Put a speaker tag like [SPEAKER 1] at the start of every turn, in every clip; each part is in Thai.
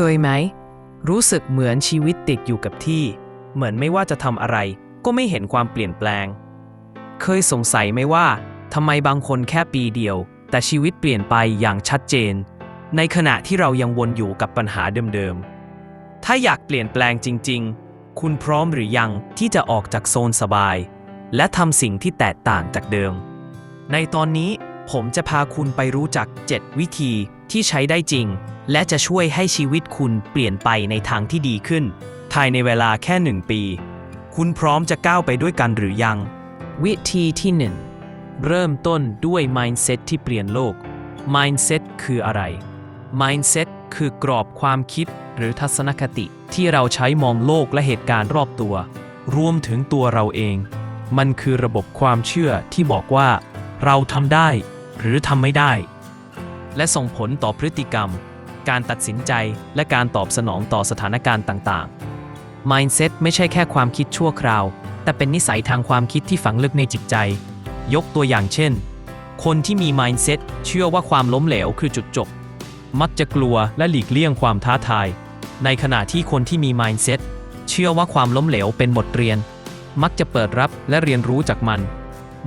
[SPEAKER 1] เคยไหม รู้สึกเหมือนชีวิตติดอยู่กับที่ เหมือนไม่ว่าจะทำอะไร ก็ไม่เห็นความเปลี่ยนแปลง เคยสงสัยไหมว่าทำไมบางคนแค่ปีเดียว แต่ชีวิตเปลี่ยนไปอย่างชัดเจน ในขณะที่เรายังวนอยู่กับปัญหาเดิมๆ ถ้าอยากเปลี่ยนแปลงจริง ๆ คุณพร้อมหรือยังที่จะออกจากโซนสบาย และทำสิ่งที่แตกต่างจากเดิม ในตอนนี้ผมจะพาคุณไปรู้จัก 7 วิธีที่ใช้ได้จริง และจะช่วยให้ชีวิตคุณเปลี่ยนไปในทางที่ดีขึ้น ภายในเวลาแค่หนึ่งปี คุณพร้อมจะก้าวไปด้วยกันหรือยัง วิธีที่ 1 เริ่มต้นด้วย mindset ที่เปลี่ยนโลก mindset คืออะไร mindset คือกรอบความคิดหรือทัศนคติที่เราใช้มองโลกและเหตุการณ์รอบตัว รวมถึงตัวเราเอง มันคือระบบความเชื่อที่บอกว่า เราทำได้ หรือทำไม่ได้ และส่งผลต่อพฤติกรรม การตัดสินใจ และการตอบสนองต่อสถานการณ์ต่างๆ mindset ไม่ใช่แค่ความคิดชั่วคราว แต่เป็นนิสัยทางความคิดที่ฝังลึกในจิตใจ ยกตัวอย่างเช่น คนที่มี mindset เชื่อว่าความล้มเหลวคือจุดจบ มักจะกลัวและหลีกเลี่ยงความท้าทาย ในขณะที่คนที่มี mindset เชื่อว่าความล้มเหลวเป็นบทเรียน มักจะเปิดรับและเรียนรู้จากมัน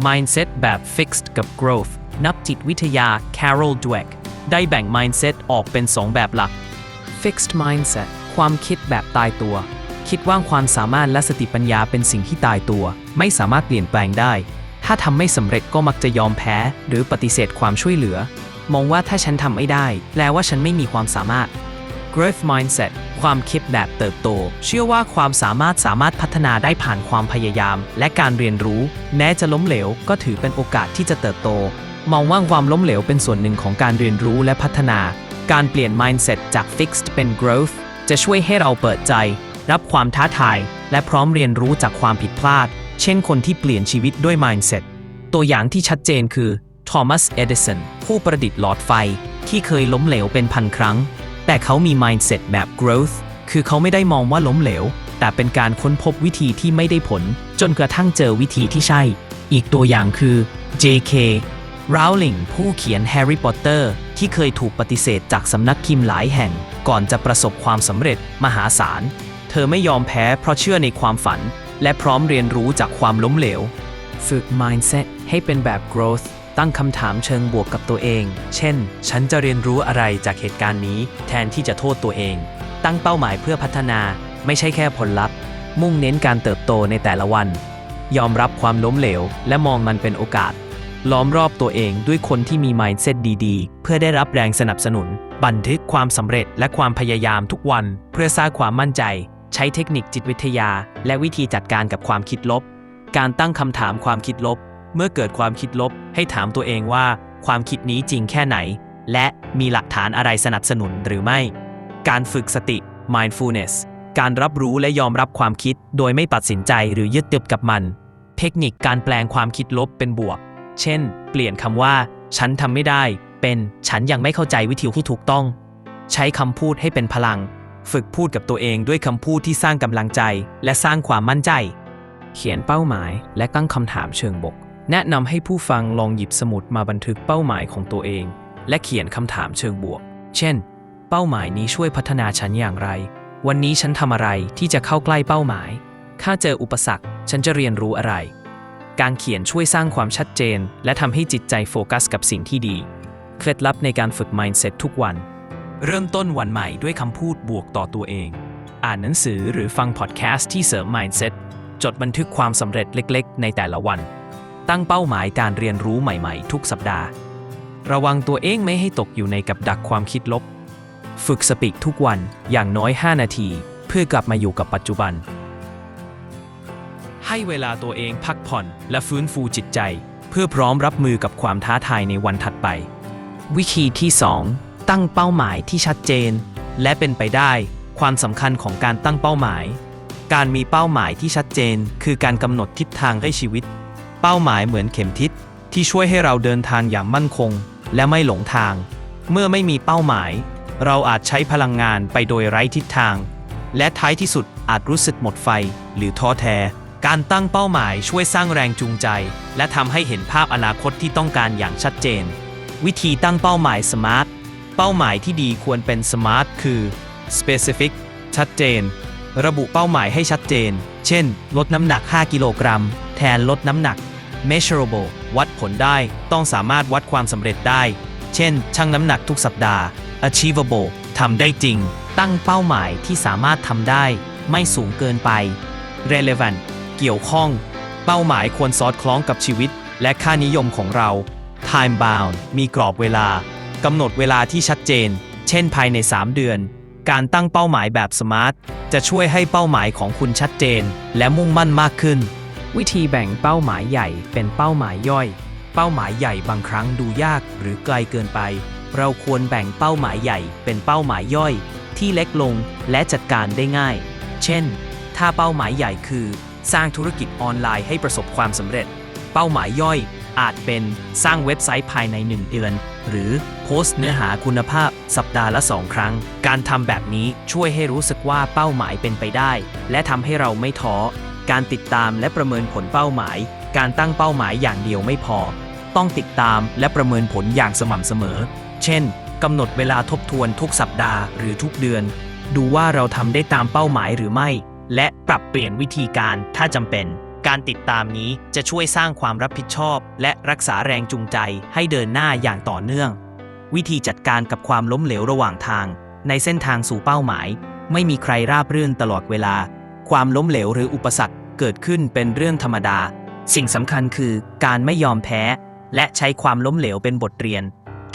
[SPEAKER 1] mindset แบบ fixed กับ growth นักจิตวิทยา Carol Dweck ได้แบ่ง mindset ออกเป็น 2 แบบหลัก fixed mindset ความคิดแบบตายตัว คิดว่าความสามารถและสติปัญญาเป็นสิ่งที่ตายตัว ไม่สามารถเปลี่ยนแปลงได้ ถ้าทำไม่สำเร็จก็มักจะยอมแพ้ หรือปฏิเสธความช่วยเหลือ มองว่าถ้าฉันทำไม่ได้ แปลว่าฉันไม่มีความสามารถ growth mindset ความคิดแบบเติบโต เชื่อว่าความสามารถสามารถพัฒนาได้ผ่านความพยายาม และการเรียนรู้ แม้จะล้มเหลว ก็ถือเป็นโอกาสที่จะเติบโต มองว่าความล้มเหลวเป็นส่วนหนึ่งของการเรียนรู้และพัฒนา การเปลี่ยน mindset จาก fixed เป็น growth จะช่วยให้เราเปิดใจ รับความท้าทาย และพร้อมเรียนรู้จากความผิดพลาด เช่นคนที่เปลี่ยนชีวิตด้วย mindset ตัวอย่างที่ชัดเจนคือทอมัส เอดิสัน ผู้ประดิษฐ์หลอดไฟ ที่เคยล้มเหลวเป็นพันครั้ง แต่เขามี mindset แบบ growth คือเขาไม่ได้มองว่าล้มเหลว แต่เป็นการค้นพบวิธีที่ไม่ได้ผล จนกระทั่งเจอวิธีที่ใช่ อีกตัวอย่างคือ J.K. Rowling ผู้เขียน Harry Potter ที่เคยถูกปฏิเสธจากสำนักพิมพ์หลายแห่ง ก่อนจะประสบความสำเร็จมหาศาล เธอไม่ยอมแพ้เพราะเชื่อในความฝัน และพร้อมเรียนรู้จากความล้มเหลว ฝึก mindset ให้เป็นแบบ growth ตั้งคำถามเชิงบวกกับตัวเอง เช่น ฉันจะเรียนรู้อะไรจากเหตุการณ์นี้ แทนที่จะโทษตัวเอง ตั้งเป้าหมายเพื่อพัฒนา ไม่ใช่แค่ผลลัพธ์ มุ่งเน้นการเติบโตในแต่ละวัน ยอมรับความล้มเหลว และมองมันเป็นโอกาส ล้อมรอบตัวเองด้วยคนที่มี mindset ดีๆ เพื่อได้รับแรงสนับสนุน บันทึกความสำเร็จและความพยายามทุกวัน เพื่อสร้างความมั่นใจ ใช้เทคนิคจิตวิทยา และวิธีจัดการกับความคิดลบ การตั้งคำถามความคิดลบ เมื่อเกิดความคิดลบ ให้ถามตัวเองว่า ความคิดนี้จริงแค่ไหน และมีหลักฐานอะไรสนับสนุนหรือไม่ การฝึกสติ mindfulness การรับรู้และยอมรับความคิด โดยไม่ตัดสินใจหรือยึดติดกับมัน เทคนิคการแปลงความคิดลบเป็นบวก เช่น เปลี่ยนคำว่า ฉันทำไม่ได้ เป็นฉันยังไม่เข้าใจวิธีที่ถูกต้อง ใช้คำพูดให้เป็นพลัง ฝึกพูดกับตัวเองด้วยคำพูดที่สร้างกำลังใจ และสร้างความมั่นใจ เขียนเป้าหมายและตั้งคำถามเชิงบวกแนะนำให้ผู้ฟังลองหยิบสมุดมาบันทึกเป้าหมายของตัวเอง และเขียนคำถามเชิงบวก เช่น เป้าหมายนี้ช่วยพัฒนาฉันอย่างไร วันนี้ฉันทำอะไรที่จะเข้าใกล้เป้าหมายถ้าเจออุปสรรค ฉันจะเรียนรู้อะไร การเขียนช่วยสร้างความชัดเจน และทำให้จิตใจโฟกัสกับสิ่งที่ดี เคล็ดลับในการฝึก mindset ทุกวัน เริ่มต้นวันใหม่ด้วยคำพูดบวกต่อตัวเอง อ่านหนังสือหรือฟังพอดแคสต์ที่เสริม mindset จดบันทึกความสำเร็จเล็กๆ ในแต่ละวัน ตั้งเป้าหมายการเรียนรู้ใหม่ๆ ทุกสัปดาห์ ระวังตัวเองไม่ให้ตกอยู่ในกับดักความคิดลบ ฝึกสติทุกวันอย่างน้อย 5 นาที เพื่อกลับมาอยู่กับปัจจุบัน ให้เวลาตัวเองพักผ่อนและฟื้นฟูจิตใจ เพื่อพร้อมรับมือกับความท้าทายในวันถัดไป วิธีที่ 2 ตั้งเป้าหมายที่ชัดเจน และเป็นไปได้ ความสำคัญของการตั้งเป้าหมาย การมีเป้าหมายที่ชัดเจน คือการกำหนดทิศทางให้ชีวิต เป้าหมายเหมือนเข็มทิศที่ช่วยให้เราเดินทางอย่างมั่นคง และไม่หลงทาง เมื่อไม่มีเป้าหมาย เราอาจใช้พลังงานไปโดยไร้ทิศทาง และท้ายที่สุดอาจรู้สึกหมดไฟหรือท้อแท้ การตั้งเป้าหมายช่วยสร้างแรงจูงใจ และทำให้เห็นภาพอนาคตที่ต้องการอย่างชัดเจน วิธีตั้งเป้าหมายสมาร์ทเป้าหมายที่ดีควรเป็นสมาร์ทคือ specific ชัดเจน ระบุเป้าหมายให้ชัดเจน เช่น ลดน้ำหนัก 5 กิโลกรัม แทนลดน้ำหนัก measurable วัดผลได้ ต้องสามารถวัดความสำเร็จได้ เช่น ชั่งน้ำหนักทุกสัปดาห์ achievable ทำได้จริง ตั้งเป้าหมายที่สามารถทำได้ ไม่สูงเกินไป relevant เกี่ยวข้อง เป้าหมายควรสอดคล้องกับชีวิต และค่านิยมของเรา time bound มีกรอบเวลากำหนดเวลาที่ชัดเจน เช่นภายใน 3 เดือน การตั้งเป้าหมายแบบสมาร์ทจะช่วยให้เป้าหมายของคุณชัดเจน และมุ่งมั่นมากขึ้น วิธีแบ่งเป้าหมายใหญ่เป็นเป้าหมายย่อย เป้าหมายใหญ่บางครั้งดูยากหรือไกลเกินไป เราควรแบ่งเป้าหมายใหญ่เป็นเป้าหมายย่อย ที่เล็กลงและจัดการได้ง่าย เช่น ถ้าเป้าหมายใหญ่คือ สร้างธุรกิจออนไลน์ให้ประสบความสำเร็จ เป้าหมายย่อย อาจเป็นสร้างเว็บไซต์ภายใน 1 เดือน หรือโพสต์เนื้อหาคุณภาพสัปดาห์ละ 2 ครั้ง การทำแบบนี้ช่วยให้รู้สึกว่าเป้าหมายเป็นไปได้ และทำให้เราไม่ท้อ การติดตามและประเมินผลเป้าหมาย การตั้งเป้าหมายอย่างเดียวไม่พอ ต้องติดตามและประเมินผลอย่างสม่ำเสมอ เช่นกำหนดเวลาทบทวนทุกสัปดาห์หรือทุกเดือน ดูว่าเราทำได้ตามเป้าหมายหรือไม่ และปรับเปลี่ยนวิธีการถ้าจำเป็น การติดตามนี้จะช่วยสร้างความรับผิดชอบ และรักษาแรงจูงใจให้เดินหน้าอย่างต่อเนื่อง วิธีจัดการกับความล้มเหลวระหว่างทาง ในเส้นทางสู่เป้าหมาย ไม่มีใครราบรื่นตลอดเวลา ความล้มเหลวหรืออุปสรรคเกิดขึ้นเป็นเรื่องธรรมดา สิ่งสำคัญคือการไม่ยอมแพ้ และใช้ความล้มเหลวเป็นบทเรียน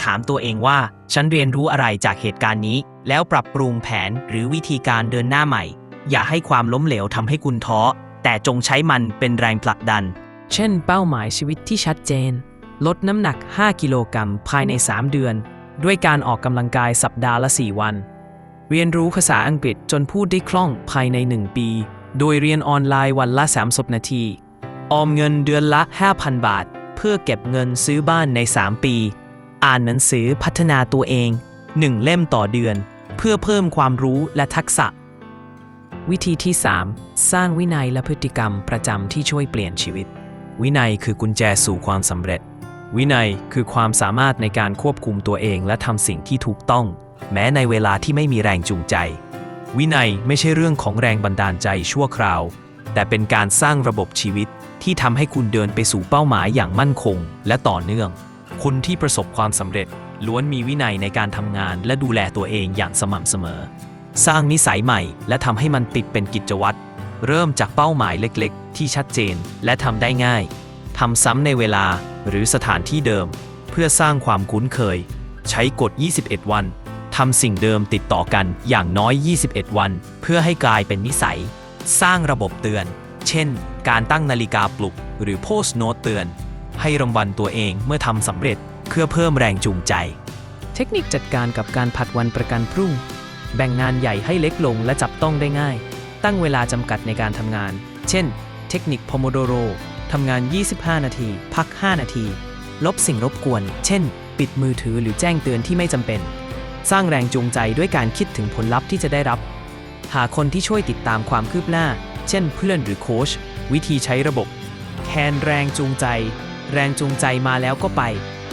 [SPEAKER 1] ถามตัวเองว่าฉันเรียนรู้อะไรจากเหตุการณ์นี้ แล้วปรับปรุงแผนหรือวิธีการเดินหน้าใหม่ อย่าให้ความล้มเหลวทำให้คุณท้อ แต่จงใช้มันเป็นแรงผลักดัน เช่น เป้าหมายชีวิตที่ชัดเจน ลดน้ำหนัก 5 กิโลกรัมภายใน 3 เดือน ด้วยการออกกำลังกายสัปดาห์ละ 4 วัน เรียนรู้ภาษาอังกฤษจนพูดได้คล่องภายใน 1 ปี โดยเรียนออนไลน์วันละ 30 นาที ออมเงินเดือนละ 5,000 บาท เพื่อเก็บเงินซื้อบ้านใน 3 ปี อ่านหนังสือพัฒนาตัวเอง 1 เล่มต่อเดือน เพื่อเพิ่มความรู้และทักษะ วิธีที่ 3 สร้างวินัยและพฤติกรรมประจำที่ช่วยเปลี่ยนชีวิต วินัยคือกุญแจสู่ความสำเร็จ วินัยคือความสามารถในการควบคุมตัวเองและทำสิ่งที่ถูกต้อง แม้ในเวลาที่ไม่มีแรงจูงใจ วินัยไม่ใช่เรื่องของแรงบันดาลใจชั่วคราว แต่เป็นการสร้างระบบชีวิตที่ทำให้คุณเดินไปสู่เป้าหมายอย่างมั่นคง และต่อเนื่องคุณที่ประสบความสำเร็จล้วนมีวินัยในการทำงานและดูแลตัวเองอย่างสม่ำเสมอ สร้างนิสัยใหม่ และทำให้มันติดเป็นกิจวัตร เริ่มจากเป้าหมายเล็กๆ ที่ชัดเจนและทำได้ง่ายทำซ้ำในเวลาหรือสถานที่เดิม เพื่อสร้างความคุ้นเคย ใช้กฎ 21 วันทำสิ่งเดิมติดต่อกันอย่างน้อย 21 วัน เพื่อให้กลายเป็นนิสัย สร้างระบบเตือน เช่น การตั้งนาฬิกาปลุก หรือโพสโน้ตเตือน ให้รางวัลตัวเองเมื่อทำสำเร็จเพื่อเพิ่มแรงจูงใจ เทคนิคจัดการกับการผัดวันประกันพรุ่ง แบ่งงานใหญ่ให้เล็กลงและจับต้องได้ง่าย ตั้งเวลาจำกัดในการทำงาน เช่น เทคนิค Pomodoro ทำงาน 25 นาที พัก 5 นาที ลบสิ่งรบกวน เช่น ปิดมือถือหรือแจ้งเตือนที่ไม่จำเป็น สร้างแรงจูงใจด้วยการคิดถึงผลลัพธ์ที่จะได้รับ หาคนที่ช่วยติดตามความคืบหน้า เช่น เพื่อนหรือโค้ช วิธีใช้ระบบแคนแรงจูงใจ แรงจูงใจมาแล้วก็ไป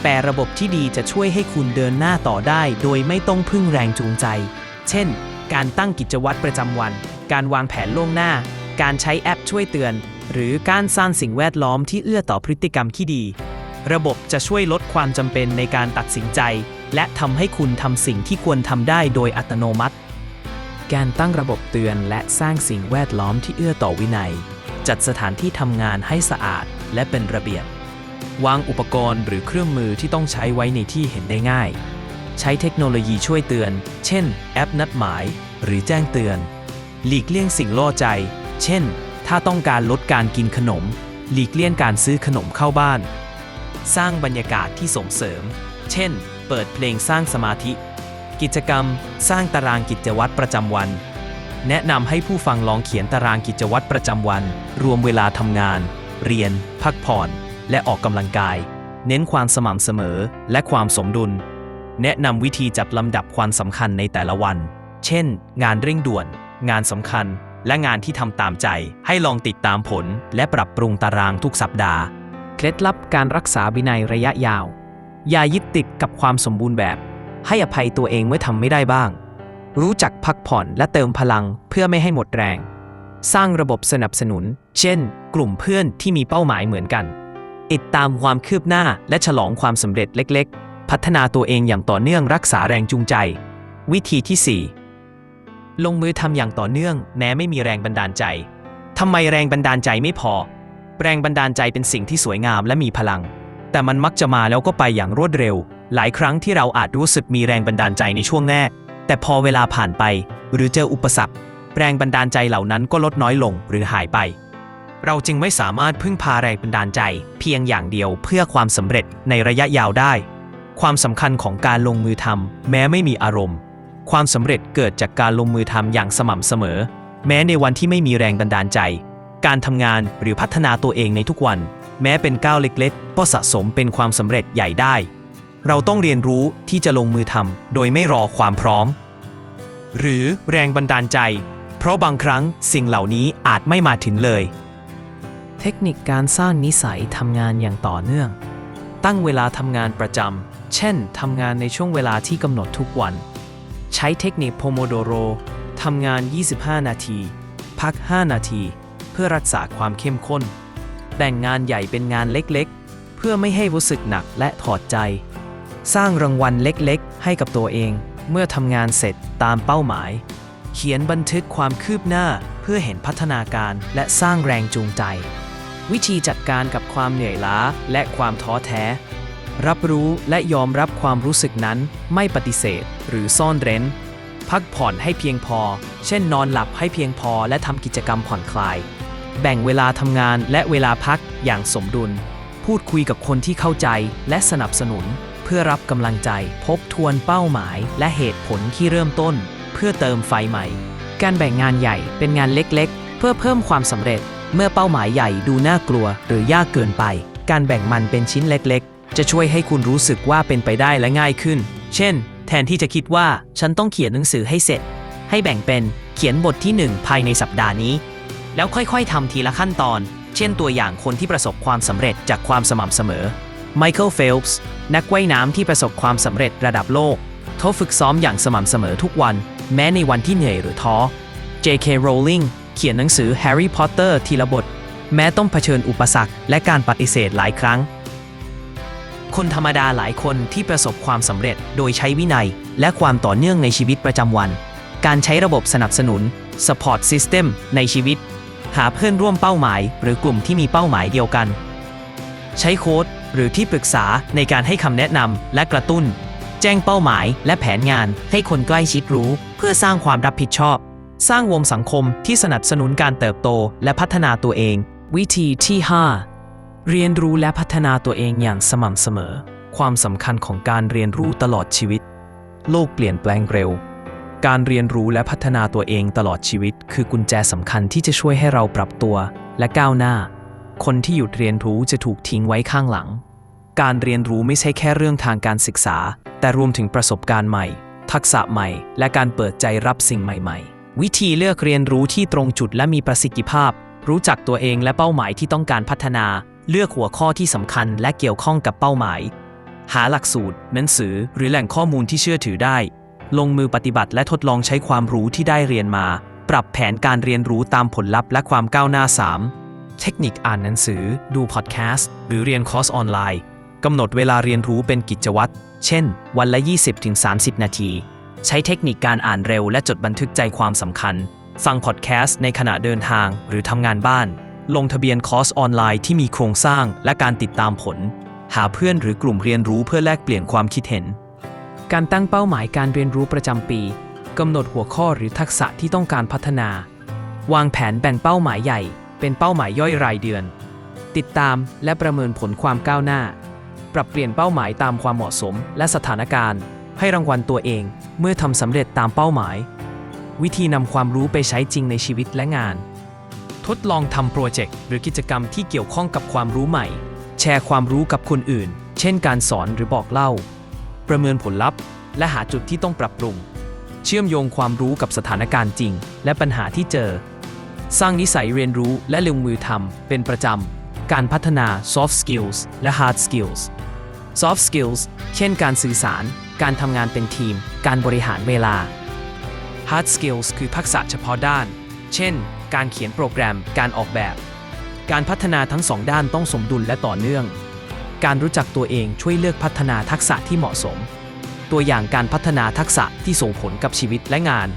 [SPEAKER 1] แต่ระบบที่ดีจะช่วยให้คุณเดินหน้าต่อได้ โดยไม่ต้องพึ่งแรงจูงใจ เช่น การตั้งกิจวัตรประจำวัน การวางแผนล่วงหน้า การใช้แอปช่วยเตือน หรือการสร้างสิ่งแวดล้อมที่เอื้อต่อพฤติกรรมที่ดี ระบบจะช่วยลดความจำเป็นในการตัดสินใจ และทำให้คุณทำสิ่งที่ควรทำได้โดยอัตโนมัติ การตั้งระบบเตือนและสร้างสิ่งแวดล้อมที่เอื้อต่อวินัย จัดสถานที่ทำงานให้สะอาดและเป็นระเบียบ วางอุปกรณ์หรือเครื่องมือที่ต้องใช้ไว้ในที่เห็นได้ง่าย ใช้เทคโนโลยีช่วยเตือน เช่น แอปนัดหมาย หรือแจ้งเตือน หลีกเลี่ยงสิ่งล่อใจ เช่น ถ้าต้องการลดการกินขนม หลีกเลี่ยงการซื้อขนมเข้าบ้าน สร้างบรรยากาศที่ส่งเสริม เช่น เปิดเพลงสร้างสมาธิ กิจกรรม สร้างตารางกิจวัตรประจำวัน แนะนำให้ผู้ฟังลองเขียนตารางกิจวัตรประจำวัน รวมเวลาทำงาน เรียน พักผ่อน และออกกำลังกาย เน้นความสม่ำเสมอและความสมดุล แนะนำวิธีจัดลำดับความสำคัญในแต่ละวัน เช่น งานเร่งด่วน งานสำคัญ และงานที่ทำตามใจ ให้ลองติดตามผล และปรับปรุงตารางทุกสัปดาห์ เคล็ดลับการรักษาวินัยระยะยาว อย่ายึดติดกับความสมบูรณ์แบบ ให้อภัยตัวเองเมื่อทำไม่ได้บ้าง รู้จักพักผ่อนและเติมพลังเพื่อไม่ให้หมดแรง สร้างระบบสนับสนุน เช่น กลุ่มเพื่อนที่มีเป้าหมายเหมือนกัน ติดตามความคืบหน้าและฉลองความสำเร็จเล็ก พัฒนาตัวเองอย่างต่อเนื่องรักษาแรงจูงใจ วิธีที่ 4 ลงมือทำอย่างต่อเนื่องแม้ไม่มีแรงบันดาลใจทำไมแรงบันดาลใจไม่พอ แรงบันดาลใจเป็นสิ่งที่สวยงามและมีพลัง แต่มันมักจะมาแล้วก็ไปอย่างรวดเร็ว หลายครั้งที่เราอาจรู้สึกมีแรงบันดาลใจในช่วงแรกแต่พอเวลาผ่านไป หรือเจออุปสรรค แรงบันดาลใจเหล่านั้นก็ลดน้อยลงหรือหายไป เราจึงไม่สามารถพึ่งพาแรงบันดาลใจ เพียงอย่างเดียวเพื่อความสำเร็จในระยะยาวได้ ความสำคัญของการลงมือทำแม้ไม่มีอารมณ์ ความสำเร็จเกิดจากการลงมือทำอย่างสม่ำเสมอ แม้ในวันที่ไม่มีแรงบันดาลใจ การทำงานหรือพัฒนาตัวเองในทุกวัน แม้เป็นก้าวเล็กๆ ก็สะสมเป็นความสำเร็จใหญ่ได้ เราต้องเรียนรู้ที่จะลงมือทำโดยไม่รอความพร้อม หรือแรงบันดาลใจ เพราะบางครั้งสิ่งเหล่านี้อาจไม่มาถึงเลย เทคนิคการสร้างนิสัยทำงานอย่างต่อเนื่อง ตั้งเวลาทำงานประจำ เช่น ทำงานในช่วงเวลาที่กำหนดทุกวัน ใช้เทคนิคโพโมโดโรทำงาน 25 นาที พัก 5 นาที เพื่อรักษาความเข้มข้น แบ่งงานใหญ่เป็นงานเล็กๆ เพื่อไม่ให้รู้สึกหนักและถอดใจ สร้างรางวัลเล็กๆ ให้กับตัวเอง เมื่อทำงานเสร็จตามเป้าหมาย เขียนบันทึกความคืบหน้าเพื่อเห็นพัฒนาการและสร้างแรงจูงใจ วิธีจัดการกับความเหนื่อยล้าและความท้อแท้ รับรู้และยอมรับความรู้สึกนั้นไม่ปฏิเสธหรือซ่อนเร้น พักผ่อนให้เพียงพอ เช่นนอนหลับให้เพียงพอและทำกิจกรรมผ่อนคลาย แบ่งเวลาทำงานและเวลาพักอย่างสมดุล พูดคุยกับคนที่เข้าใจและสนับสนุน เพื่อรับกำลังใจพบทวนเป้าหมาย และเหตุผลที่เริ่มต้น เพื่อเติมไฟใหม่ การแบ่งงานใหญ่เป็นงานเล็กๆ เพื่อเพิ่มความสำเร็จ เมื่อเป้าหมายใหญ่ดูน่ากลัว หรือยากเกินไป การแบ่งมันเป็นชิ้นเล็กๆ จะช่วยให้คุณรู้สึกว่าเป็นไปได้และง่ายขึ้น เช่น แทนที่จะคิดว่าฉันต้องเขียนหนังสือให้เสร็จ ให้แบ่งเป็นเขียนบทที่ 1 ภายในสัปดาห์นี้ แล้วค่อยๆทำทีละขั้นตอน เช่นตัวอย่างคนที่ประสบความสำเร็จจากความสม่ำเสมอไมเคิลเฟลป์ส์นักว่ายน้ำที่ประสบความสำเร็จระดับโลกเขาฝึกซ้อมอย่างสม่ำเสมอทุกวัน แม้ในวันที่เหนื่อยหรือท้อ J.K. Rowling เขียนหนังสือ Harry Potter ทีละบท แม้ต้องเผชิญอุปสรรคและการปฏิเสธหลายครั้ง คนธรรมดาหลายคนที่ประสบความสำเร็จโดยใช้วินัย และความต่อเนื่องในชีวิตประจำวัน การใช้ระบบสนับสนุน support system ในชีวิต หาเพื่อนร่วมเป้าหมาย หรือกลุ่มที่มีเป้าหมายเดียวกัน ใช้โค้ดหรือที่ปรึกษาในการให้คำแนะนำและกระตุ้น แจ้งเป้าหมายและแผนงานให้คนใกล้ชิดรู้ เพื่อสร้างความรับผิดชอบ สร้างวงสังคมที่สนับสนุนการเติบโตและพัฒนาตัวเอง วิธีที่ 5 เรียนรู้และพัฒนาตัวเองอย่างสม่ำเสมอ ความสำคัญของการเรียนรู้ตลอดชีวิต โลกเปลี่ยนแปลงเร็ว การเรียนรู้และพัฒนาตัวเองตลอดชีวิต คือกุญแจสำคัญที่จะช่วยให้เราปรับตัว และก้าวหน้า คนที่หยุดเรียนรู้จะถูกทิ้งไว้ข้างหลัง การเรียนรู้ไม่ใช่แค่เรื่องทางการศึกษา แต่รวมถึงประสบการณ์ใหม่ ทักษะใหม่ และการเปิดใจรับสิ่งใหม่ ๆ วิธีเลือกเรียนรู้ที่ตรงจุดและมีประสิทธิภาพ รู้จักตัวเองและเป้าหมายที่ต้องการพัฒนา เลือกหัวข้อที่สำคัญและเกี่ยวข้องกับเป้าหมาย หาหลักสูตร หนังสือ หรือแหล่งข้อมูลที่เชื่อถือได้ ลงมือปฏิบัติและทดลองใช้ความรู้ที่ได้เรียนมา ปรับแผนการเรียนรู้ตามผลลัพธ์และความก้าวหน้า 3. เทคนิคอ่านหนังสือ ดูพอดแคสต์ หรือเรียนคอร์สออนไลน์กำหนดเวลาเรียนรู้เป็นกิจวัตร เช่น วันละ 20-30 นาที ใช้เทคนิคการอ่านเร็วและจดบันทึกใจความสำคัญ ฟังพอดแคสต์ในขณะเดินทางหรือทำงานบ้าน ลงทะเบียนคอร์สออนไลน์ที่มีโครงสร้างและการติดตามผล หาเพื่อนหรือกลุ่มเรียนรู้เพื่อแลกเปลี่ยนความคิดเห็น การตั้งเป้าหมายการเรียนรู้ประจำปีกำหนดหัวข้อหรือทักษะที่ต้องการพัฒนา วางแผนแบ่งเป้าหมายใหญ่ เป็นเป้าหมายย่อยรายเดือน ติดตามและประเมินผลความก้าวหน้า ปรับเปลี่ยนเป้าหมายตามความเหมาะสมและสถานการณ์ ให้รางวัลตัวเองเมื่อทำสำเร็จตามเป้าหมาย วิธีนำความรู้ไปใช้จริงในชีวิตและงาน ทดลองทำโปรเจกต์หรือกิจกรรมที่เกี่ยวข้องกับความรู้ใหม่ แชร์ความรู้กับคนอื่น เช่นการสอนหรือบอกเล่า ประเมินผลลัพธ์ และหาจุดที่ต้องปรับปรุง เชื่อมโยงความรู้กับสถานการณ์จริง และปัญหาที่เจอ สร้างนิสัยเรียนรู้และลงมือทำเป็นประจำ การพัฒนา soft skills และ hard skills soft skills เช่นการสื่อสาร การทำงานเป็นทีม การบริหารเวลา hard skills คือทักษะเฉพาะด้าน เช่น การเขียนโปรแกรม การออกแบบ การพัฒนาทั้งสองด้านต้องสมดุลและต่อเนื่อง การรู้จักตัวเองช่วยเลือกพัฒนาทักษะที่เหมาะสม ตัวอย่างการพัฒนาทักษะที่ส่งผลกับชีวิตและงาน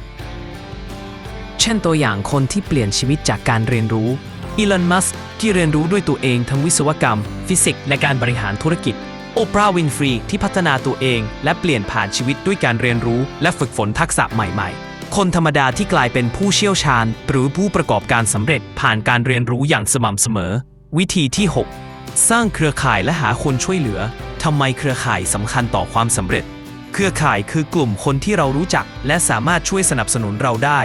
[SPEAKER 1] เช่นตัวอย่างคนที่เปลี่ยนชีวิตจากการเรียนรู้อีลอน มัสที่เรียนรู้ด้วยตัวเองทั้งวิศวกรรม ฟิสิกส์และการบริหารธุรกิจ โอปราห์ วินฟรี ที่พัฒนาตัวเอง และเปลี่ยนผ่านชีวิตด้วยการเรียนรู้ และฝึกฝนทักษะใหม่ ๆ คนธรรมดาที่กลายเป็นผู้เชี่ยวชาญ หรือผู้ประกอบการสำเร็จผ่านการเรียนรู้อย่างสม่ำเสมอ วิธีที่ 6 สร้างเครือข่ายและหาคนช่วยเหลือทำไมเครือข่ายสำคัญต่อความสำเร็จ เครือข่ายคือกลุ่มคนที่เรารู้จัก และสามารถช่วยสนับสนุนเราได้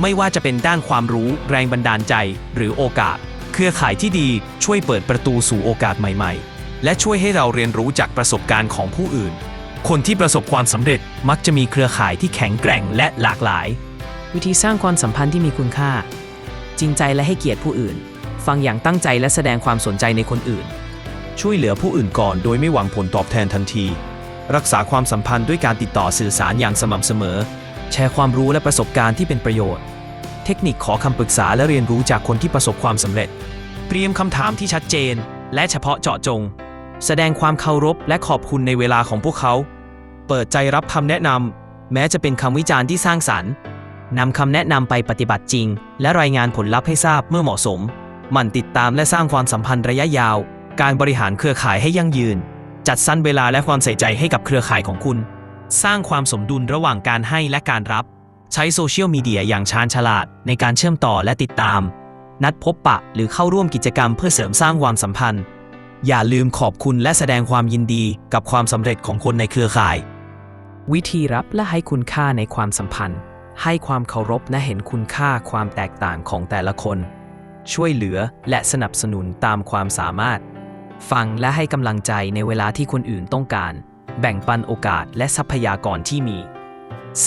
[SPEAKER 1] ไม่ว่าจะเป็นด้านความรู้ แรงบันดาลใจ หรือโอกาส เครือข่ายที่ดีช่วยเปิดประตูสู่โอกาสใหม่ ๆ และช่วยให้เราเรียนรู้จากประสบการณ์ของผู้อื่น คนที่ประสบความสำเร็จมักจะมีเครือข่ายที่แข็งแกร่งและหลากหลาย
[SPEAKER 2] วิธีสร้างความสัมพันธ์ที่มีคุณค่า จริงใจและให้เกียรติผู้อื่น ฟังอย่างตั้งใจและแสดงความสนใจในคนอื่น
[SPEAKER 3] ช่วยเหลือผู้อื่นก่อนโดยไม่หวังผลตอบแทนทันที รักษาความสัมพันธ์ด้วยการติดต่อสื่อสารอย่างสม่ำเสมอ
[SPEAKER 1] แชร์ความรู้และประสบการณ์ที่เป็นประโยชน์ เทคนิคขอคำปรึกษาและเรียนรู้จากคนที่ประสบความสำเร็จ เตรียมคำถามที่ชัดเจน และเฉพาะเจาะจง แสดงความเคารพและขอบคุณในเวลาของพวกเขา เปิดใจรับคำแนะนำแม้จะเป็นคำวิจารณ์ที่สร้างสรรค์นำคำแนะนำไปปฏิบัติจริง และรายงานผลลัพธ์ให้ทราบเมื่อเหมาะสม มั่นติดตามและสร้างความสัมพันธ์ระยะยาว การบริหารเครือข่ายให้ยั่งยืน จัดสรรเวลาและความใส่ใจให้กับเครือข่ายของคุณ สร้างความสมดุลระหว่างการให้และการรับ ใช้โซเชียลมีเดียอย่างชาญฉลาด ในการเชื่อมต่อและติดตาม นัดพบปะหรือเข้าร่วมกิจกรรมเพื่อเสริมสร้างความสัมพันธ์ อย่าลืมขอบคุณและแสดงความยินดีกับความสำเร็จของคนในเครือข่าย
[SPEAKER 2] วิธีรับและให้คุณค่าในความสัมพันธ์ ให้ความเคารพและเห็นคุณค่าความแตกต่างของแต่ละคน ช่วยเหลือและสนับสนุนตามความสามารถ ฟังและให้กำลังใจในเวลาที่คนอื่นต้องการ แบ่งปันโอกาสและทรัพยากรที่มี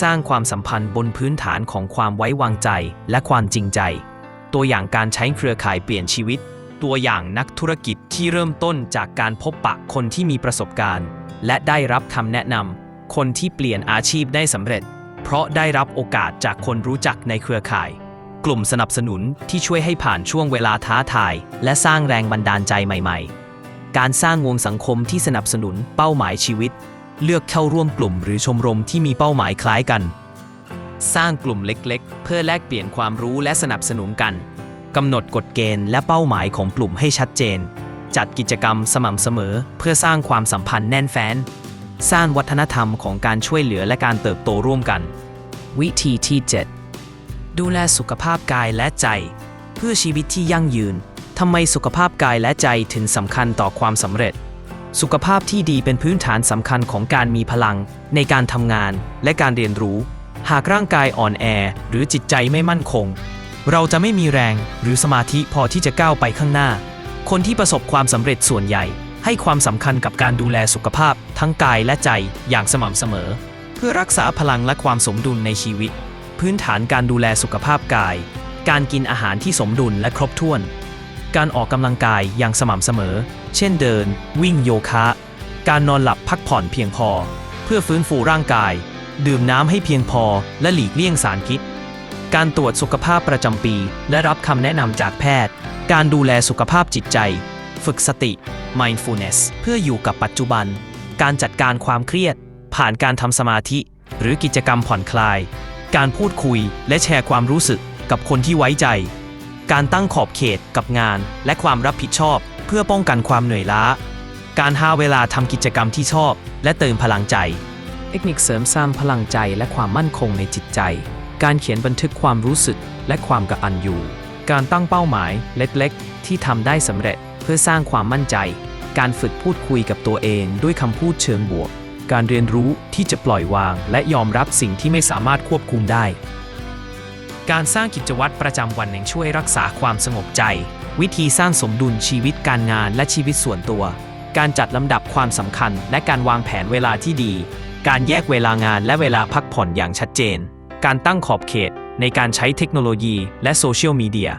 [SPEAKER 2] สร้างความสัมพันธ์บนพื้นฐานของความไว้วางใจและความจริงใจ ตัวอย่างการใช้เครือข่ายเปลี่ยนชีวิต ตัวอย่างนักธุรกิจที่เริ่มต้นจากการพบปะคนที่มีประสบการณ์ และได้รับคำแนะนำคนที่เปลี่ยนอาชีพได้สำเร็จ เพราะได้รับโอกาสจากคนรู้จักในเครือข่าย กลุ่มสนับสนุนที่ช่วยให้ผ่านช่วงเวลาท้าทาย และสร้างแรงบันดาลใจใหม่ๆ การสร้างวงสังคมที่สนับสนุนเป้าหมายชีวิต เลือกเข้าร่วมกลุ่มหรือชมรมที่มีเป้าหมายคล้ายกัน สร้างกลุ่มเล็กๆ เพื่อแลกเปลี่ยนความรู้และสนับสนุนกัน กำหนดกฎเกณฑ์และเป้าหมายของกลุ่มให้ชัดเจน จัดกิจกรรมสม่ำเสมอเพื่อสร้างความสัมพันธ์แน่นแฟ้น สร้างวัฒนธรรมของการช่วยเหลือและการเติบโตร่วมกัน วิธีที่ 7 ดูแลสุขภาพกายและใจ เพื่อชีวิตที่ยั่งยืนทำไมสุขภาพกายและใจถึงสำคัญต่อความสำเร็จ สุขภาพที่ดีเป็นพื้นฐานสำคัญของการมีพลัง ในการทำงานและการเรียนรู้ หากร่างกายอ่อนแอหรือจิตใจไม่มั่นคง เราจะไม่มีแรงหรือสมาธิพอที่จะก้าวไปข้างหน้า คนที่ประสบความสำเร็จส่วนใหญ่ ให้ความสำคัญกับการดูแลสุขภาพ ทั้งกายและใจอย่างสม่ำเสมอ เพื่อรักษาพลังและความสมดุลในชีวิต พื้นฐานการดูแลสุขภาพกาย การกินอาหารที่สมดุลและครบถ้วน การออกกำลังกายอย่างสม่ำเสมอ เช่นเดิน วิ่งโยคะ การนอนหลับพักผ่อนเพียงพอ เพื่อฟื้นฟูร่างกาย ดื่มน้ำให้เพียงพอ และหลีกเลี่ยงสารพิษ การตรวจสุขภาพประจำปี และรับคำแนะนำจากแพทย์ การดูแลสุขภาพจิตใจ ฝึกสติ mindfulness เพื่ออยู่กับปัจจุบัน การจัดการความเครียด ผ่านการทำสมาธิ หรือกิจกรรมผ่อนคลาย การพูดคุยและแชร์ความรู้สึกกับคนที่ไว้ใจ การตั้งขอบเขตกับงาน และความรับผิดชอบ เพื่อป้องกันความเหนื่อยล้า การหาเวลาทำกิจกรรมที่ชอบ และเติมพลังใจ เทคนิคเสริมสร้างพลังใจและความมั่นคงในจิตใจ การเขียนบันทึกความรู้สึกและความกระอันอยู่ การตั้งเป้าหมายเล็กๆ ที่ทำได้สำเร็จเพื่อสร้างความมั่นใจ การฝึกพูดคุยกับตัวเองด้วยคำพูดเชิงบวก การเรียนรู้ที่จะปล่อยวาง และยอมรับสิ่งที่ไม่สามารถควบคุมได้ การสร้างกิจวัตรประจำวันหนึ่งช่วยรักษาความสงบใจ วิธีสร้างสมดุลชีวิตการงานและชีวิตส่วนตัว การจัดลำดับความสำคัญ และการวางแผนเวลาที่ดี การแยกเวลางานและเวลาพักผ่อนอย่างชัดเจน การตั้งขอบเขตในการใช้เทคโนโลยีและโซเชียลมีเดีย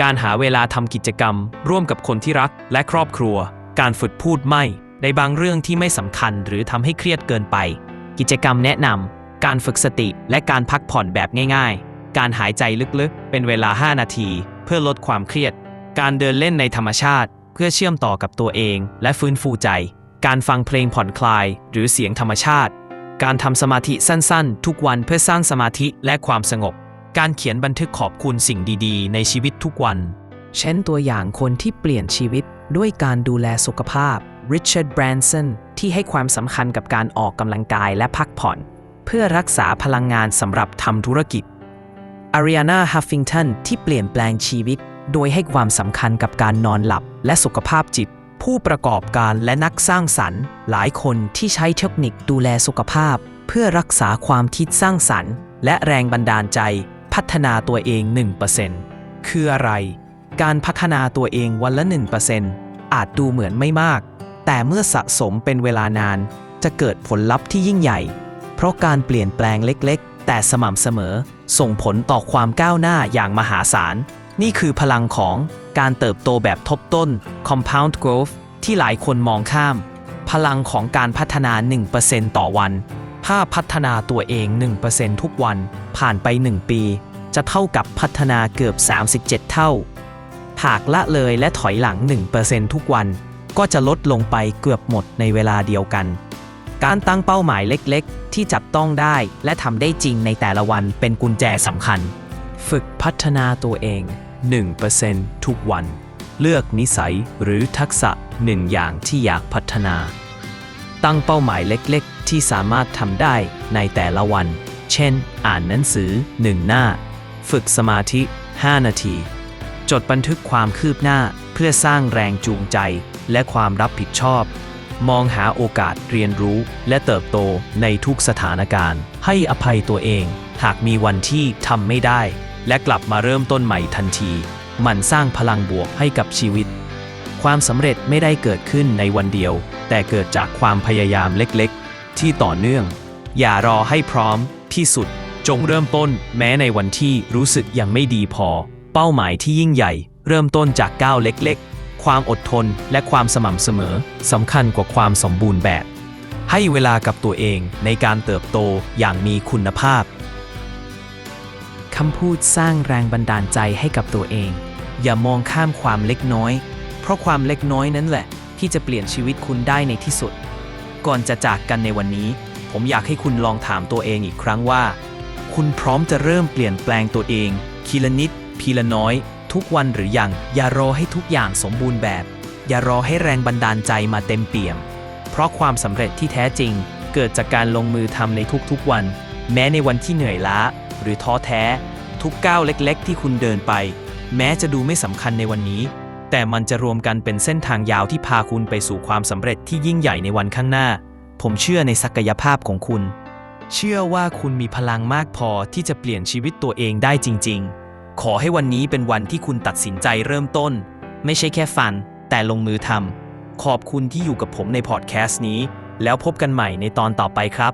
[SPEAKER 2] การหาเวลาทำกิจกรรม ร่วมกับคนที่รักและครอบครัว การฝึกพูดไม่ ในบางเรื่องที่ไม่สำคัญหรือทำให้เครียดเกินไป กิจกรรมแนะนำ
[SPEAKER 1] การฝึกสติและการพักผ่อนแบบง่ายๆ การหายใจลึกๆ เป็นเวลา 5 นาที เพื่อลดความเครียด การเดินเล่นในธรรมชาติ เพื่อเชื่อมต่อกับตัวเอง และฟื้นฟูใจ การฟังเพลงผ่อนคลาย หรือเสียงธรรมชาติ การทำสมาธิสั้นๆ ทุกวันเพื่อสร้างสมาธิและความสงบ การเขียนบันทึกขอบคุณสิ่งดีๆ ในชีวิตทุกวัน
[SPEAKER 2] เช่นตัวอย่างคนที่เปลี่ยนชีวิตด้วยการดูแลสุขภาพ Richard Branson ที่ให้ความสำคัญกับการออกกำลังกายและพักผ่อน เพื่อรักษาพลังงานสำหรับทำธุรกิจ Ariana Huffington ที่เปลี่ยนแปลงชีวิต โดยให้ความสำคัญกับการนอนหลับและสุขภาพจิต ผู้ประกอบการและนักสร้างสรรค์ หลายคนที่ใช้เทคนิคดูแลสุขภาพ เพื่อรักษาความคิดสร้างสรรค์ และแรงบันดาลใจ พัฒนาตัวเอง 1%คืออะไร การพัฒนาตัวเองวันละ 1%อาจดูเหมือนไม่มาก แต่เมื่อสะสมเป็นเวลานาน จะเกิดผลลัพธ์ที่ยิ่งใหญ่ เพราะการเปลี่ยนแปลงเล็กๆ แต่สม่ำเสมอ ส่งผลต่อความก้าวหน้าอย่างมหาศาล นี่คือพลังของการเติบโตแบบทบต้น compound growth ที่หลายคนมองข้าม พลังของการพัฒนา 1%ต่อวัน ถ้าพัฒนาตัวเอง 1%ทุกวัน ผ่านไป 1 ปี จะเท่ากับพัฒนาเกือบ 37 เท่า หากละเลยและถอยหลัง 1%ทุกวัน ก็จะลดลงไปเกือบหมดในเวลาเดียวกัน การตั้งเป้าหมายเล็กๆ ที่จับต้องได้และทำได้จริงในแต่ละวันเป็นกุญแจสำคัญ ฝึกพัฒนาตัวเอง 1%ทุกวัน เลือกนิสัยหรือทักษะหนึ่งอย่างที่อยากพัฒนา ตั้งเป้าหมายเล็กๆ ที่สามารถทำได้ในแต่ละวัน เช่น อ่านหนังสือ 1 หน้า ฝึกสมาธิ 5 นาที จดบันทึกความคืบหน้าเพื่อสร้างแรงจูงใจและความรับผิดชอบ มองหาโอกาสเรียนรู้และเติบโตในทุกสถานการณ์ ให้อภัยตัวเอง หากมีวันที่ทำไม่ได้ และกลับมาเริ่มต้นใหม่ทันที มันสร้างพลังบวกให้กับชีวิต ความสำเร็จไม่ได้เกิดขึ้นในวันเดียว แต่เกิดจากความพยายามเล็กๆ ที่ต่อเนื่อง อย่ารอให้พร้อมที่สุด จงเริ่มต้น แม้ในวันที่รู้สึกยังไม่ดีพอ เป้าหมายที่ยิ่งใหญ่ เริ่มต้นจากก้าวเล็กๆ ความอดทนและความสม่ำเสมอสำคัญกว่าความสมบูรณ์แบบ ให้เวลากับตัวเองในการเติบโตอย่างมีคุณภาพ คำพูดสร้างแรงบันดาลใจให้กับตัวเอง อย่ามองข้ามความเล็กน้อย เพราะความเล็กน้อยนั้นแหละ ที่จะเปลี่ยนชีวิตคุณได้ในที่สุด ก่อนจะจากกันในวันนี้ ผมอยากให้คุณลองถามตัวเองอีกครั้งว่า คุณพร้อมจะเริ่มเปลี่ยนแปลงตัวเองทีละนิดทีละน้อย ทุกวันหรือยัง อย่ารอให้ทุกอย่างสมบูรณ์แบบ อย่ารอให้แรงบันดาลใจมาเต็มเปี่ยม เพราะความสำเร็จที่แท้จริง เกิดจากการลงมือทำในทุกๆวัน แม้ในวันที่เหนื่อยล้า หรือท้อแท้ ทุกก้าวเล็กๆ ที่คุณเดินไป แม้จะดูไม่สำคัญในวันนี้ แต่มันจะรวมกันเป็นเส้นทางยาวที่พาคุณไปสู่ความสำเร็จที่ยิ่งใหญ่ในวันข้างหน้า ผมเชื่อในศักยภาพของคุณ เชื่อว่าคุณมีพลังมากพอที่จะเปลี่ยนชีวิตตัวเองได้จริง ๆ ขอให้วันนี้เป็นวันที่คุณตัดสินใจเริ่มต้น ไม่ใช่แค่ฝัน แต่ลงมือทำขอบคุณที่อยู่กับผมในพอดแคสต์นี้ แล้วพบกันใหม่ในตอนต่อไปครับ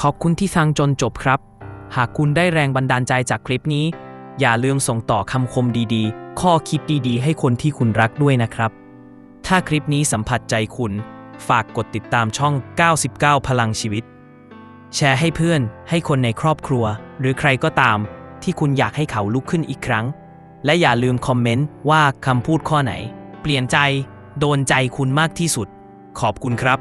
[SPEAKER 2] ขอบคุณที่ฟังจนจบครับ หากคุณได้แรงบันดาลใจจากคลิปนี้ อย่าลืมส่งต่อคำคมดีๆ ข้อคิดดีๆ ให้คนที่คุณรักด้วยนะครับ ถ้าคลิปนี้สัมผัสใจคุณ ฝากกดติดตามช่อง 99 พลังชีวิต แชร์ให้เพื่อน ให้คนในครอบครัว หรือใครก็ตาม ที่คุณอยากให้เขาลุกขึ้นอีกครั้ง และอย่าลืมคอมเมนต์ว่าคำพูดข้อไหน เปลี่ยนใจ โดนใจคุณมากที่สุด ขอบคุณครับ